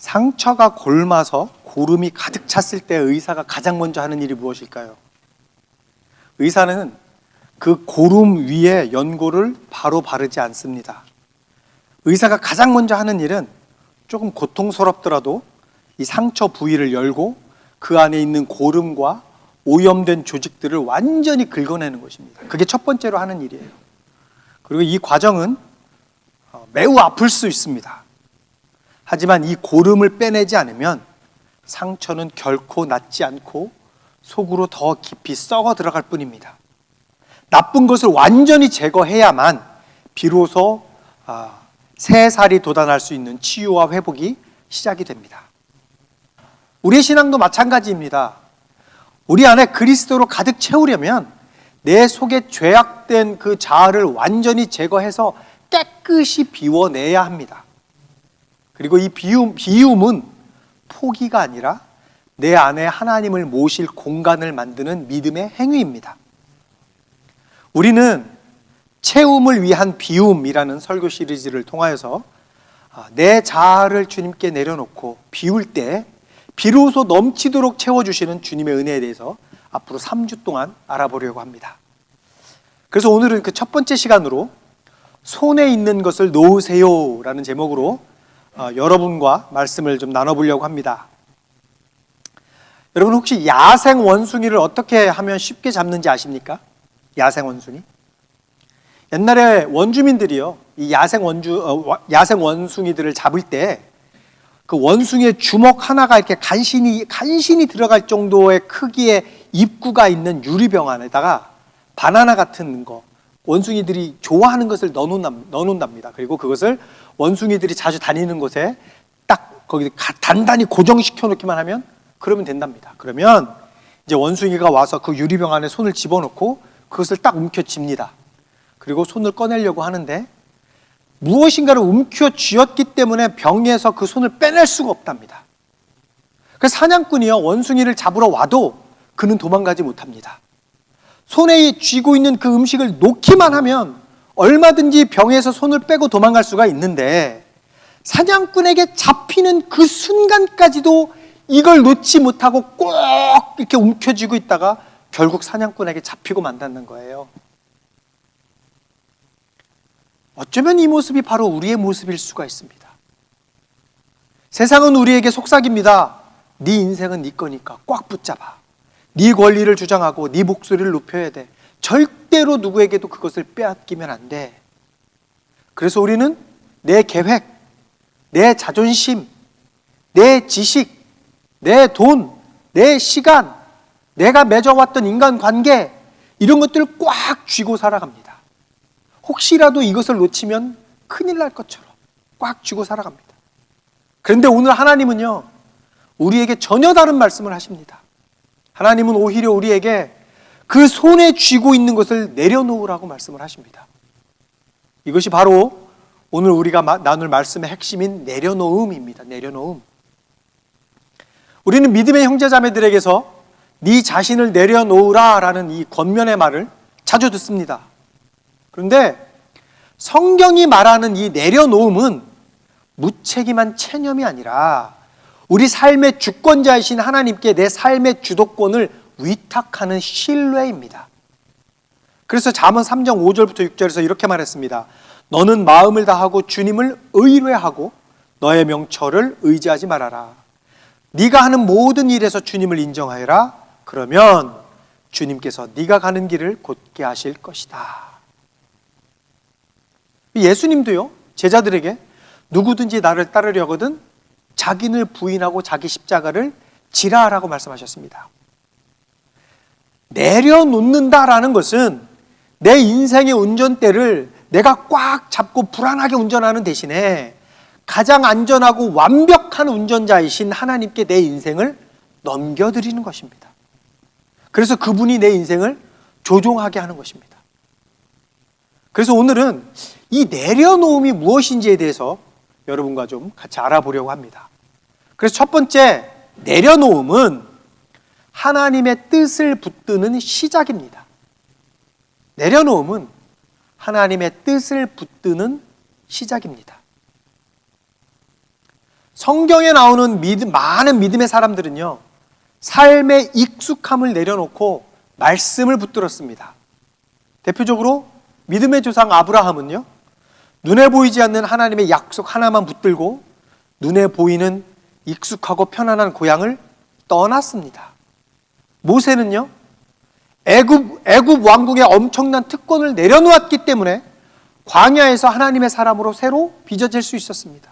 상처가 골마서 고름이 가득 찼을 때 의사가 가장 먼저 하는 일이 무엇일까요? 의사는 그 고름 위에 연고를 바로 바르지 않습니다. 의사가 가장 먼저 하는 일은 조금 고통스럽더라도 이 상처 부위를 열고 그 안에 있는 고름과 오염된 조직들을 완전히 긁어내는 것입니다. 그게 첫 번째로 하는 일이에요. 그리고 이 과정은 어, 매우 아플 수 있습니다. 하지만 이 고름을 빼내지 않으면 상처는 결코 낫지 않고 속으로 더 깊이 썩어 들어갈 뿐입니다. 나쁜 것을 완전히 제거해야만 비로소 아, 새 살이 돋아날 수 있는 치유와 회복이 시작이 됩니다. 우리의 신앙도 마찬가지입니다. 우리 안에 그리스도로 가득 채우려면 내 속에 죄악된 그 자아를 완전히 제거해서 깨끗이 비워내야 합니다. 그리고 이 비움, 비움은 포기가 아니라 내 안에 하나님을 모실 공간을 만드는 믿음의 행위입니다. 우리는 채움을 위한 비움이라는 설교 시리즈를 통하여서 아, 내 자아를 주님께 내려놓고 비울 때 비로소 넘치도록 채워주시는 주님의 은혜에 대해서 앞으로 3주 동안 알아보려고 합니다. 그래서 오늘은 그 첫 번째 시간으로 손에 있는 것을 놓으세요 라는 제목으로 어, 여러분과 말씀을 좀 나눠보려고 합니다. 여러분 혹시 야생 원숭이를 어떻게 하면 쉽게 잡는지 아십니까? 야생 원숭이? 옛날에 원주민들이요, 이 야생 원주 어, 와- 야생 원숭이들을 잡을 때 그 원숭이의 주먹 하나가 이렇게 간신히 간신히 들어갈 정도의 크기의 입구가 있는 유리병 안에다가 바나나 같은 거 원숭이들이 좋아하는 것을 넣어놓는다, 넣어놓는답 니다. 그리고 그것을 원숭이들이 자주 다니는 곳에 딱 거기 가- 단단히 고정시켜 놓기만 하면 그러면 된답니다. 그러면 이제 원숭이가 와서 그 유리병 안에 손을 집어넣고 그것을 딱 움켜쥡니다. 그리고 손을 꺼내려고 하는데 무엇인가를 움켜 쥐었기 때문에 병에서 그 손을 빼낼 수가 없답니다. 그래서 사냥꾼이요 원숭이를 잡으러 와도 그는 도망가지 못합니다. 손에 쥐고 있는 그 음식을 놓기만 하면 얼마든지 병에서 손을 빼고 도망갈 수가 있는데 사냥꾼에게 잡히는 그 순간까지도 이걸 놓지 못하고 꼭 이렇게 움켜쥐고 있다가 결국 사냥꾼에게 잡히고 만다는 거예요. 어쩌면 이 모습이 바로 우리의 모습일 수가 있습니다. 세상은 우리에게 속삭입니다. 네 인생은 네 거니까 꽉 붙잡아. 네 권리를 주장하고 네 목소리를 높여야 돼. 절대로 누구에게도 그것을 빼앗기면 안 돼. 그래서 우리는 내 계획, 내 자존심, 내 지식, 내 돈, 내 시간, 내가 맺어왔던 인간관계 이런 것들을 꽉 쥐고 살아갑니다. 혹시라도 이것을 놓치면 큰일 날 것처럼 꽉 쥐고 살아갑니다. 그런데 오늘 하나님은요, 우리에게 전혀 다른 말씀을 하십니다. 하나님은 오히려 우리에게 그 손에 쥐고 있는 것을 내려놓으라고 말씀을 하십니다. 이것이 바로 오늘 우리가 마- 나눌 말씀의 핵심인 내려놓음입니다. 내려놓음. 우리는 믿음의 형제자매들에게서 네 자신을 내려놓으라라는 이 권면의 말을 자주 듣습니다. 그런데 성경이 말하는 이 내려놓음은 무책임한 체념이 아니라 우리 삶의 주권자이신 하나님께 내 삶의 주도권을 위탁하는 신뢰입니다. 그래서 잠언 3장 5절부터 6절에서 이렇게 말했습니다. 너는 마음을 다하고 주님을 의뢰하고 너의 명철을 의지하지 말아라. 네가 하는 모든 일에서 주님을 인정하여라. 그러면 주님께서 네가 가는 길을 곧게 하실 것이다. 예수님도요, 제자들에게 누구든지 나를 따르려거든 자기를 부인하고 자기 십자가를 지라라고 말씀하셨습니다. 내려놓는다라는 것은 내 인생의 운전대를 내가 꽉 잡고 불안하게 운전하는 대신에 가장 안전하고 완벽한 운전자이신 하나님께 내 인생을 넘겨드리는 것입니다. 그래서 그분이 내 인생을 조종하게 하는 것입니다. 그래서 오늘은 이 내려놓음이 무엇인지에 대해서 여러분과 좀 같이 알아보려고 합니다. 그래서 첫 번째, 내려놓음은 하나님의 뜻을 붙드는 시작입니다. 내려놓음은 하나님의 뜻을 붙드는 시작입니다. 성경에 나오는 믿음, 많은 믿음의 사람들은요, 삶의 익숙함을 내려놓고 말씀을 붙들었습니다. 대표적으로 믿음의 조상 아브라함은요, 눈에 보이지 않는 하나님의 약속 하나만 붙들고 눈에 보이는 익숙하고 편안한 고향을 떠났습니다. 모세는요, 애굽 애굽 왕국의 엄청난 특권을 내려놓았기 때문에 광야에서 하나님의 사람으로 새로 빚어질 수 있었습니다.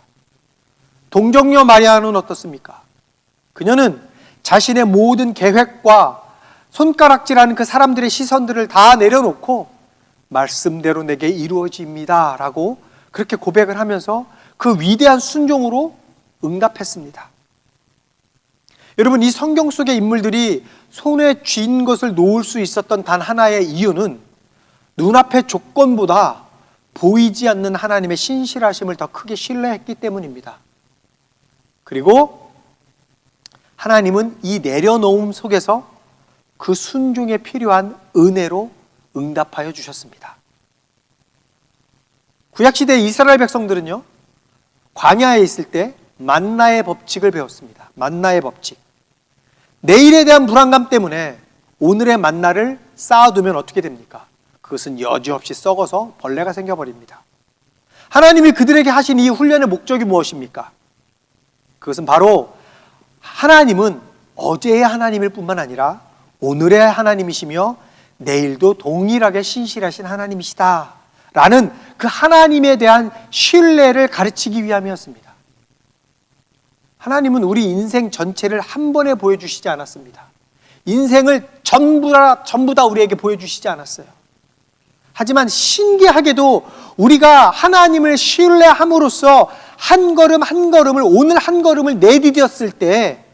동정녀 마리아는 어떻습니까? 그녀는 자신의 모든 계획과 손가락질하는 그 사람들의 시선들을 다 내려놓고 말씀대로 내게 이루어집니다. 라고 그렇게 고백을 하면서 그 위대한 순종으로 응답했습니다. 여러분, 이 성경 속의 인물들이 손에 쥔 것을 놓을 수 있었던 단 하나의 이유는 눈앞의 조건보다 보이지 않는 하나님의 신실하심을 더 크게 신뢰했기 때문입니다. 그리고 하나님은 이 내려놓음 속에서 그 순종에 필요한 은혜로 응답하여 주셨습니다. 구약시대 이스라엘 백성들은요, 광야에 있을 때 만나의 법칙을 배웠습니다. 만나의 법칙. 내일에 대한 불안감 때문에 오늘의 만나를 쌓아두면 어떻게 됩니까? 그것은 여지없이 썩어서 벌레가 생겨버립니다. 하나님이 그들에게 하신 이 훈련의 목적이 무엇입니까? 그것은 바로 하나님은 어제의 하나님일 뿐만 아니라 오늘의 하나님이시며 내일도 동일하게 신실하신 하나님이시다. 라는 그 하나님에 대한 신뢰를 가르치기 위함이었습니다. 하나님은 우리 인생 전체를 한 번에 보여주시지 않았습니다. 인생을 전부 다, 전부 다 우리에게 보여주시지 않았어요. 하지만 신기하게도 우리가 하나님을 신뢰함으로써 한 걸음 한 걸음을 오늘 한 걸음을 내디뎠을 때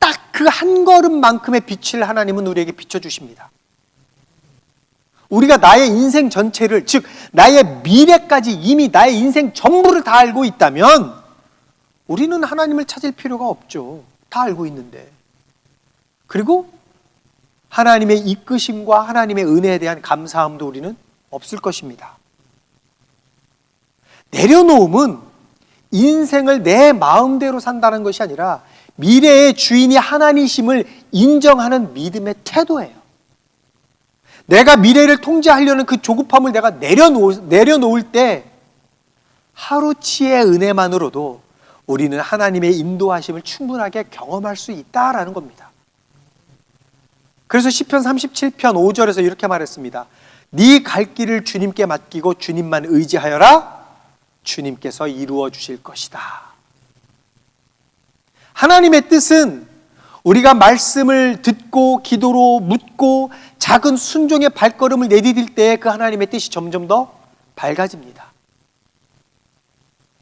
딱 그 한 걸음만큼의 빛을 하나님은 우리에게 비춰 주십니다. 우리가 나의 인생 전체를 즉 나의 미래까지 이미 나의 인생 전부를 다 알고 있다면 우리는 하나님을 찾을 필요가 없죠. 다 알고 있는데. 그리고 하나님의 이끄심과 하나님의 은혜에 대한 감사함도 우리는 없을 것입니다. 내려놓음은 인생을 내 마음대로 산다는 것이 아니라 미래의 주인이 하나님심을 인정하는 믿음의 태도예요. 내가 미래를 통제하려는 그 조급함을 내가 내려놓을, 내려놓을 때 하루치의 은혜만으로도 우리는 하나님의 인도하심을 충분하게 경험할 수 있다라는 겁니다. 그래서 시편 37편 5절에서 이렇게 말했습니다. 네 갈 길을 주님께 맡기고 주님만 의지하여라. 주님께서 이루어 주실 것이다. 하나님의 뜻은 우리가 말씀을 듣고 기도로 묻고 작은 순종의 발걸음을 내디딜 때 그 하나님의 뜻이 점점 더 밝아집니다.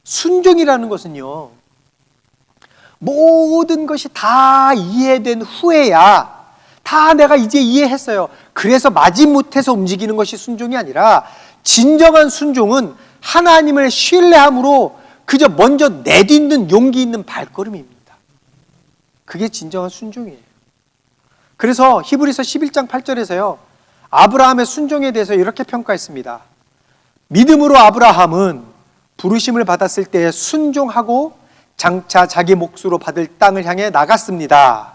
순종이라는 것은요, 모든 것이 다 이해된 후에야 다 내가 이제 이해했어요. 그래서 마지못해서 움직이는 것이 순종이 아니라 진정한 순종은 하나님을 신뢰함으로 그저 먼저 내딛는 용기 있는 발걸음입니다. 그게 진정한 순종이에요. 그래서 히브리서 11장 8절에서요. 아브라함의 순종에 대해서 이렇게 평가했습니다. 믿음으로 아브라함은 부르심을 받았을 때 순종하고 장차 자기 몫으로 받을 땅을 향해 나갔습니다.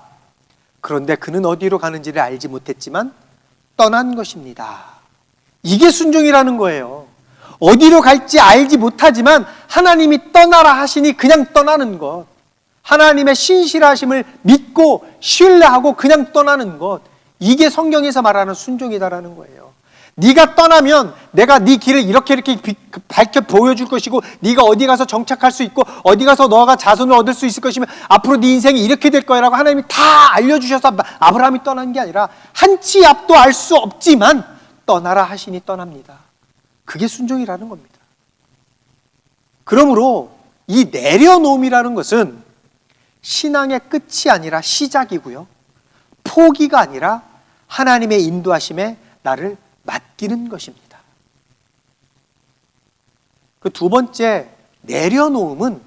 그런데 그는 어디로 가는지를 알지 못했지만 떠난 것입니다. 이게 순종이라는 거예요. 어디로 갈지 알지 못하지만 하나님이 떠나라 하시니 그냥 떠나는 것. 하나님의 신실하심을 믿고 신뢰하고 그냥 떠나는 것. 이게 성경에서 말하는 순종이다라는 거예요. 네가 떠나면 내가 네 길을 이렇게 이렇게 밝혀 보여줄 것이고 네가 어디 가서 정착할 수 있고 어디 가서 너가 자손을 얻을 수 있을 것이며 앞으로 네 인생이 이렇게 될 거야라고 하나님이 다 알려주셔서 아브라함이 떠난 게 아니라 한치 앞도 알 수 없지만 떠나라 하시니 떠납니다. 그게 순종이라는 겁니다. 그러므로 이 내려놓음이라는 것은 신앙의 끝이 아니라 시작이고요. 포기가 아니라 하나님의 인도하심에 나를 맡기는 것입니다. 그 두 번째 내려놓음은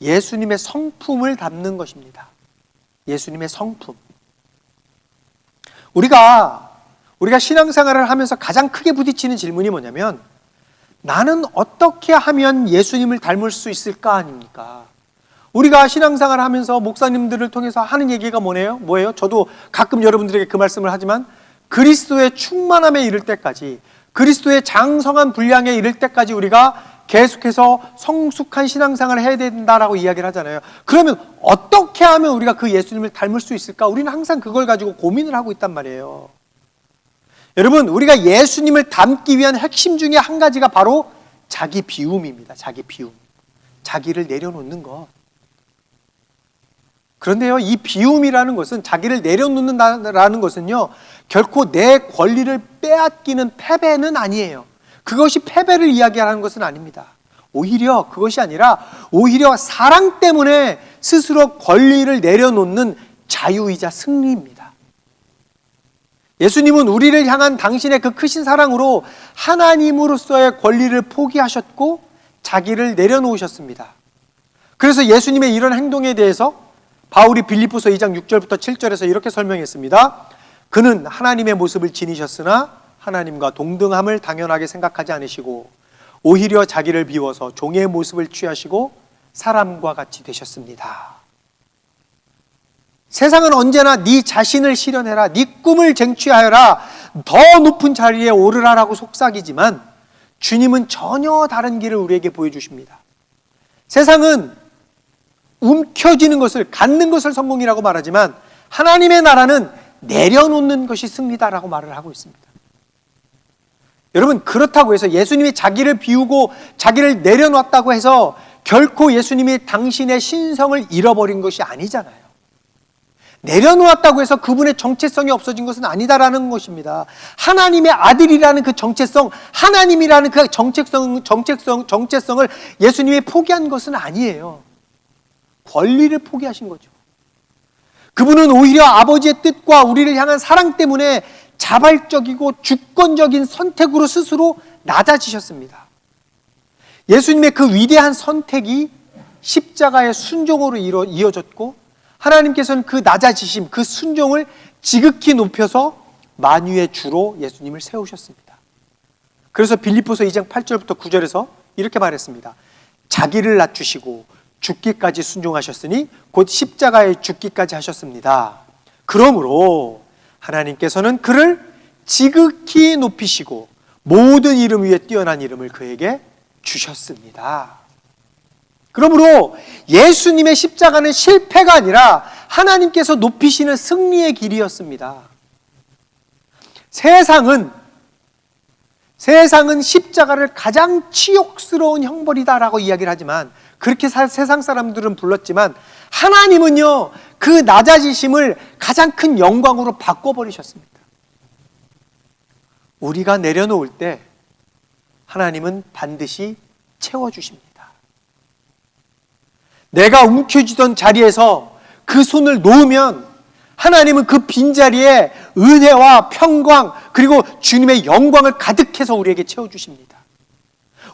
예수님의 성품을 담는 것입니다. 예수님의 성품. 우리가 우리가 신앙생활을 하면서 가장 크게 부딪히는 질문이 뭐냐면 나는 어떻게 하면 예수님을 닮을 수 있을까 아닙니까? 우리가 신앙생활 하면서 목사님들을 통해서 하는 얘기가 뭐네요? 뭐예요? 저도 가끔 여러분들에게 그 말씀을 하지만 그리스도의 충만함에 이를 때까지 그리스도의 장성한 분량에 이를 때까지 우리가 계속해서 성숙한 신앙생활을 해야 된다라고 이야기를 하잖아요. 그러면 어떻게 하면 우리가 그 예수님을 닮을 수 있을까? 우리는 항상 그걸 가지고 고민을 하고 있단 말이에요. 여러분, 우리가 예수님을 닮기 위한 핵심 중에 한 가지가 바로 자기 비움입니다. 자기 비움. 자기를 내려놓는 것. 그런데요, 이 비움이라는 것은 자기를 내려놓는다라는 것은요, 결코 내 권리를 빼앗기는 패배는 아니에요. 그것이 패배를 이야기하는 것은 아닙니다. 오히려 그것이 아니라 오히려 사랑 때문에 스스로 권리를 내려놓는 자유이자 승리입니다. 예수님은 우리를 향한 당신의 그 크신 사랑으로 하나님으로서의 권리를 포기하셨고 자기를 내려놓으셨습니다. 그래서 예수님의 이런 행동에 대해서 바울이 빌립보서 2장 6절부터 7절에서 이렇게 설명했습니다. 그는 하나님의 모습을 지니셨으나 하나님과 동등함을 당연하게 생각하지 않으시고 오히려 자기를 비워서 종의 모습을 취하시고 사람과 같이 되셨습니다. 세상은 언제나 네 자신을 실현해라, 네 꿈을 쟁취하여라, 더 높은 자리에 오르라라고 속삭이지만 주님은 전혀 다른 길을 우리에게 보여주십니다. 세상은 움켜쥐는 것을, 갖는 것을 성공이라고 말하지만 하나님의 나라는 내려놓는 것이 승리다라고 말을 하고 있습니다. 여러분, 그렇다고 해서 예수님이 자기를 비우고 자기를 내려놨다고 해서 결코 예수님이 당신의 신성을 잃어버린 것이 아니잖아요. 내려놓았다고 해서 그분의 정체성이 없어진 것은 아니다라는 것입니다. 하나님의 아들이라는 그 정체성, 하나님이라는 그 정체성, 정체성, 정체성을 예수님이 포기한 것은 아니에요. 권리를 포기하신 거죠. 그분은 오히려 아버지의 뜻과 우리를 향한 사랑 때문에 자발적이고 주권적인 선택으로 스스로 낮아지셨습니다. 예수님의 그 위대한 선택이 십자가의 순종으로 이어졌고 하나님께서는 그 낮아지심, 그 순종을 지극히 높여서 만유의 주로 예수님을 세우셨습니다. 그래서 빌립보서 2장 8절부터 9절에서 이렇게 말했습니다. 자기를 낮추시고 죽기까지 순종하셨으니 곧 십자가에 죽기까지 하셨습니다. 그러므로 하나님께서는 그를 지극히 높이시고 모든 이름 위에 뛰어난 이름을 그에게 주셨습니다. 그러므로 예수님의 십자가는 실패가 아니라 하나님께서 높이시는 승리의 길이었습니다. 세상은 세상은 십자가를 가장 치욕스러운 형벌이다라고 이야기를 하지만 그렇게 사, 세상 사람들은 불렀지만 하나님은요 그 낮아지심을 가장 큰 영광으로 바꿔버리셨습니다. 우리가 내려놓을 때 하나님은 반드시 채워주십니다. 내가 움켜쥐던 자리에서 그 손을 놓으면 하나님은 그 빈자리에 은혜와 평강 그리고 주님의 영광을 가득해서 우리에게 채워주십니다.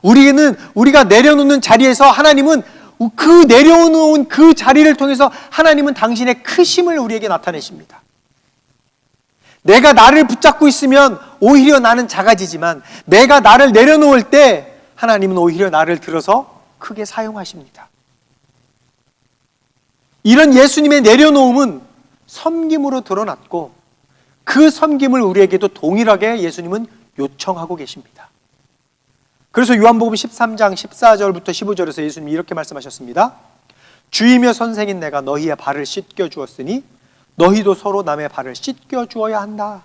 우리는 우리가 내려놓는 자리에서 하나님은 그 내려놓은 그 자리를 통해서 하나님은 당신의 크심을 우리에게 나타내십니다. 내가 나를 붙잡고 있으면 오히려 나는 작아지지만 내가 나를 내려놓을 때 하나님은 오히려 나를 들어서 크게 사용하십니다. 이런 예수님의 내려놓음은 섬김으로 드러났고 그 섬김을 우리에게도 동일하게 예수님은 요청하고 계십니다. 그래서 요한복음 13장 14절부터 15절에서 예수님이 이렇게 말씀하셨습니다. 주이며 선생인 내가 너희의 발을 씻겨 주었으니 너희도 서로 남의 발을 씻겨 주어야 한다.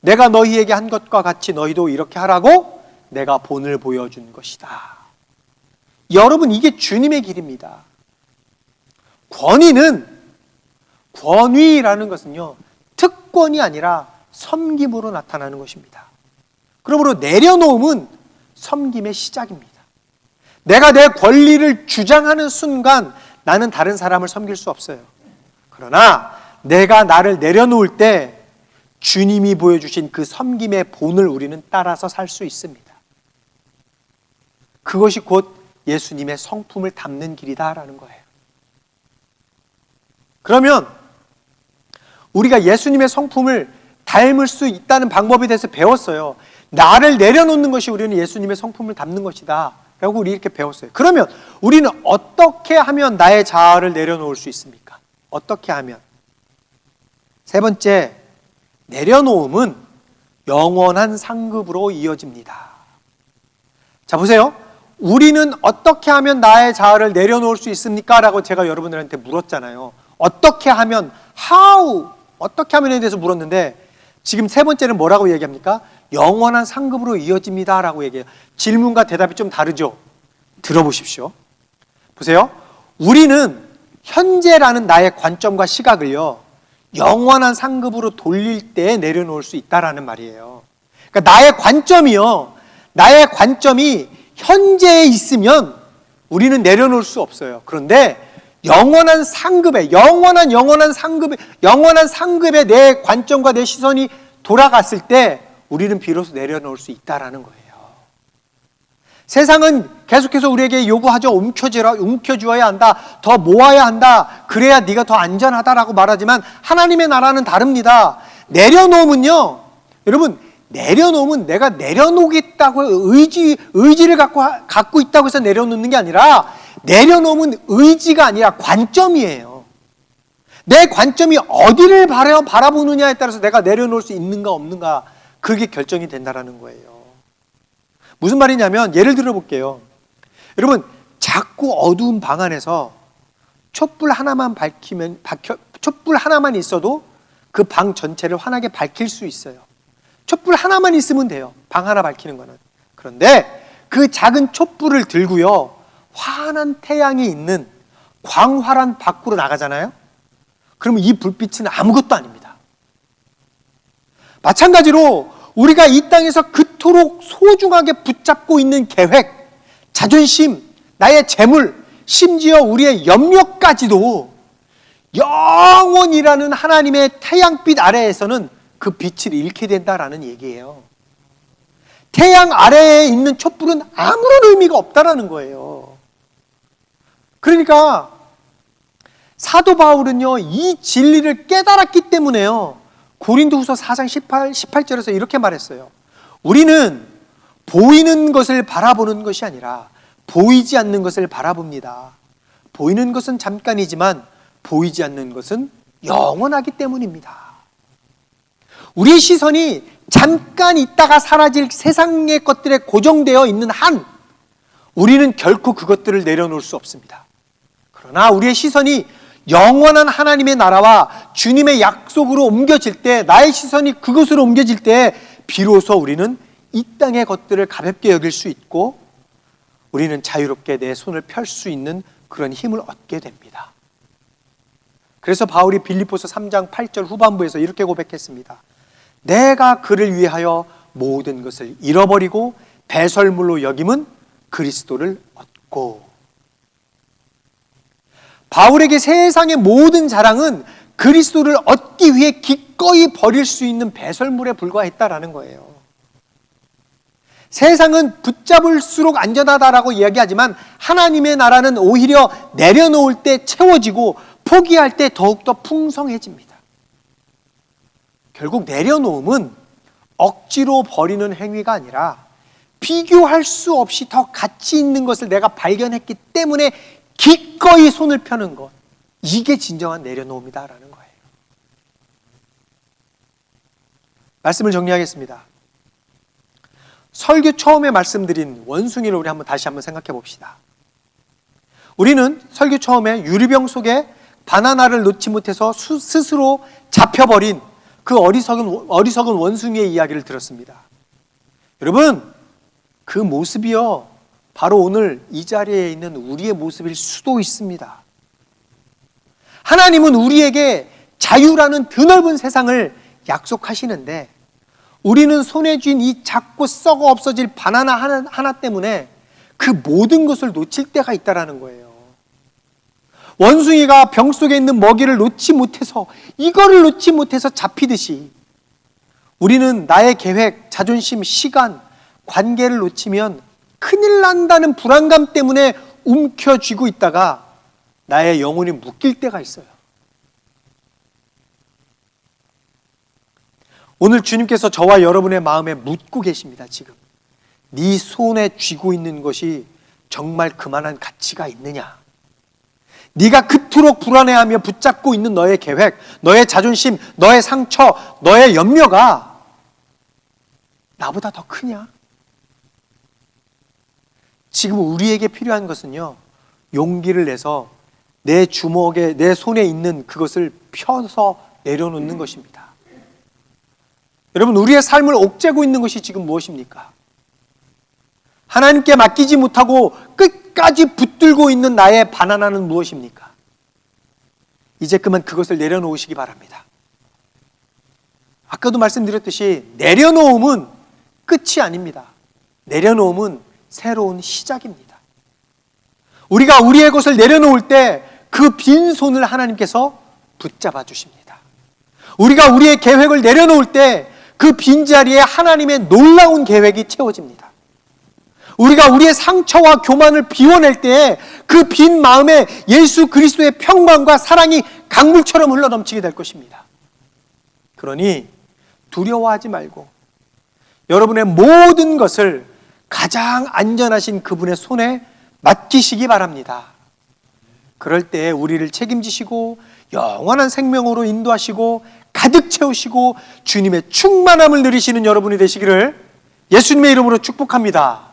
내가 너희에게 한 것과 같이 너희도 이렇게 하라고 내가 본을 보여준 것이다. 여러분 이게 주님의 길입니다. 권위는 권위라는 것은요 특권이 아니라 섬김으로 나타나는 것입니다. 그러므로 내려놓음은 섬김의 시작입니다. 내가 내 권리를 주장하는 순간 나는 다른 사람을 섬길 수 없어요. 그러나 내가 나를 내려놓을 때 주님이 보여주신 그 섬김의 본을 우리는 따라서 살 수 있습니다. 그것이 곧 예수님의 성품을 담는 길이다라는 거예요. 그러면 우리가 예수님의 성품을 닮을 수 있다는 방법에 대해서 배웠어요. 나를 내려놓는 것이 우리는 예수님의 성품을 담는 것이다. 라고 우리 이렇게 배웠어요. 그러면 우리는 어떻게 하면 나의 자아를 내려놓을 수 있습니까? 어떻게 하면? 세 번째, 내려놓음은 영원한 상급으로 이어집니다. 자, 보세요. 우리는 어떻게 하면 나의 자아를 내려놓을 수 있습니까? 라고 제가 여러분들한테 물었잖아요. 어떻게 하면, how, 어떻게 하면에 대해서 물었는데, 지금 세 번째는 뭐라고 얘기합니까? 영원한 상급으로 이어집니다. 라고 얘기해요. 질문과 대답이 좀 다르죠? 들어보십시오. 보세요. 우리는 현재라는 나의 관점과 시각을요, 영원한 상급으로 돌릴 때 내려놓을 수 있다라는 말이에요. 그러니까 나의 관점이요, 나의 관점이 현재에 있으면 우리는 내려놓을 수 없어요. 그런데 영원한 상급에, 영원한 영원한 상급에, 영원한 상급에 내 관점과 내 시선이 돌아갔을 때 우리는 비로소 내려놓을 수 있다라는 거예요. 세상은 계속해서 우리에게 요구하죠. 움켜쥐라, 움켜주어야 한다. 더 모아야 한다. 그래야 네가 더 안전하다라고 말하지만 하나님의 나라는 다릅니다. 내려놓으면요. 여러분, 내려놓으면 내가 내려놓겠다고 의지, 의지를 갖고, 갖고 있다고 해서 내려놓는 게 아니라 내려놓으면 의지가 아니라 관점이에요. 내 관점이 어디를 바라, 바라 보느냐에 따라서 내가 내려놓을 수 있는가 없는가 그게 결정이 된다라는 거예요. 무슨 말이냐면 예를 들어 볼게요. 여러분 자꾸 어두운 방 안에서 촛불 하나만 밝히면 밝혀, 촛불 하나만 있어도 그 방 전체를 환하게 밝힐 수 있어요. 촛불 하나만 있으면 돼요. 방 하나 밝히는 거는. 그런데 그 작은 촛불을 들고요. 환한 태양이 있는 광활한 밖으로 나가잖아요. 그러면 이 불빛은 아무것도 아닙니다. 마찬가지로 우리가 이 땅에서 그토록 소중하게 붙잡고 있는 계획, 자존심, 나의 재물, 심지어 우리의 염려까지도 영원이라는 하나님의 태양빛 아래에서는 그 빛을 잃게 된다라는 얘기예요. 태양 아래에 있는 촛불은 아무런 의미가 없다라는 거예요. 그러니까 사도 바울은요, 이 진리를 깨달았기 때문에요. 고린도후서 4장 18, 18절에서 이렇게 말했어요. 우리는 보이는 것을 바라보는 것이 아니라 보이지 않는 것을 바라봅니다. 보이는 것은 잠깐이지만 보이지 않는 것은 영원하기 때문입니다. 우리의 시선이 잠깐 있다가 사라질 세상의 것들에 고정되어 있는 한 우리는 결코 그것들을 내려놓을 수 없습니다. 그러나 우리의 시선이 영원한 하나님의 나라와 주님의 약속으로 옮겨질 때, 나의 시선이 그곳으로 옮겨질 때, 비로소 우리는 이 땅의 것들을 가볍게 여길 수 있고, 우리는 자유롭게 내 손을 펼 수 있는 그런 힘을 얻게 됩니다. 그래서 바울이 빌립보서 3장 8절 후반부에서 이렇게 고백했습니다. 내가 그를 위하여 모든 것을 잃어버리고 배설물로 여김은 그리스도를 얻고 바울에게 세상의 모든 자랑은 그리스도를 얻기 위해 기꺼이 버릴 수 있는 배설물에 불과했다라는 거예요. 세상은 붙잡을수록 안전하다라고 이야기하지만 하나님의 나라는 오히려 내려놓을 때 채워지고 포기할 때 더욱더 풍성해집니다. 결국 내려놓음은 억지로 버리는 행위가 아니라 비교할 수 없이 더 가치 있는 것을 내가 발견했기 때문에 기꺼이 손을 펴는 것. 이게 진정한 내려놓음이다라는 거예요. 말씀을 정리하겠습니다. 설교 처음에 말씀드린 원숭이를 우리 한번 다시 한번 생각해 봅시다. 우리는 설교 처음에 유리병 속에 바나나를 놓지 못해서 수, 스스로 잡혀버린 그 어리석은, 어리석은 원숭이의 이야기를 들었습니다. 여러분, 그 모습이요, 바로 오늘 이 자리에 있는 우리의 모습일 수도 있습니다. 하나님은 우리에게 자유라는 드넓은 세상을 약속하시는데 우리는 손에 쥔 이 작고 썩어 없어질 바나나 하나, 하나 때문에 그 모든 것을 놓칠 때가 있다라는 거예요. 원숭이가 병 속에 있는 먹이를 놓지 못해서 이거를 놓지 못해서 잡히듯이 우리는 나의 계획, 자존심, 시간, 관계를 놓치면 큰일 난다는 불안감 때문에 움켜쥐고 있다가 나의 영혼이 묶일 때가 있어요. 오늘 주님께서 저와 여러분의 마음에 묻고 계십니다, 지금. 네 손에 쥐고 있는 것이 정말 그만한 가치가 있느냐? 네가 그토록 불안해하며 붙잡고 있는 너의 계획, 너의 자존심, 너의 상처, 너의 염려가 나보다 더 크냐? 지금 우리에게 필요한 것은요, 용기를 내서 내 주먹에, 내 손에 있는 그것을 펴서 내려놓는 것입니다. 여러분, 우리의 삶을 옥죄고 있는 것이 지금 무엇입니까? 하나님께 맡기지 못하고 끝까지 붙들고 있는 나의 바나나는 무엇입니까? 이제 그만 그것을 내려놓으시기 바랍니다. 아까도 말씀드렸듯이 내려놓음은 끝이 아닙니다. 내려놓음은 새로운 시작입니다. 우리가 우리의 것을 내려놓을 때 그 빈손을 하나님께서 붙잡아 주십니다. 우리가 우리의 계획을 내려놓을 때 그 빈자리에 하나님의 놀라운 계획이 채워집니다. 우리가 우리의 상처와 교만을 비워낼 때그빈 마음에 예수 그리스도의 평강과 사랑이 강물처럼 흘러넘치게 될 것입니다. 그러니 두려워하지 말고 여러분의 모든 것을 가장 안전하신 그분의 손에 맡기시기 바랍니다. 그럴 때 우리를 책임지시고 영원한 생명으로 인도하시고 가득 채우시고 주님의 충만함을 누리시는 여러분이 되시기를 예수님의 이름으로 축복합니다.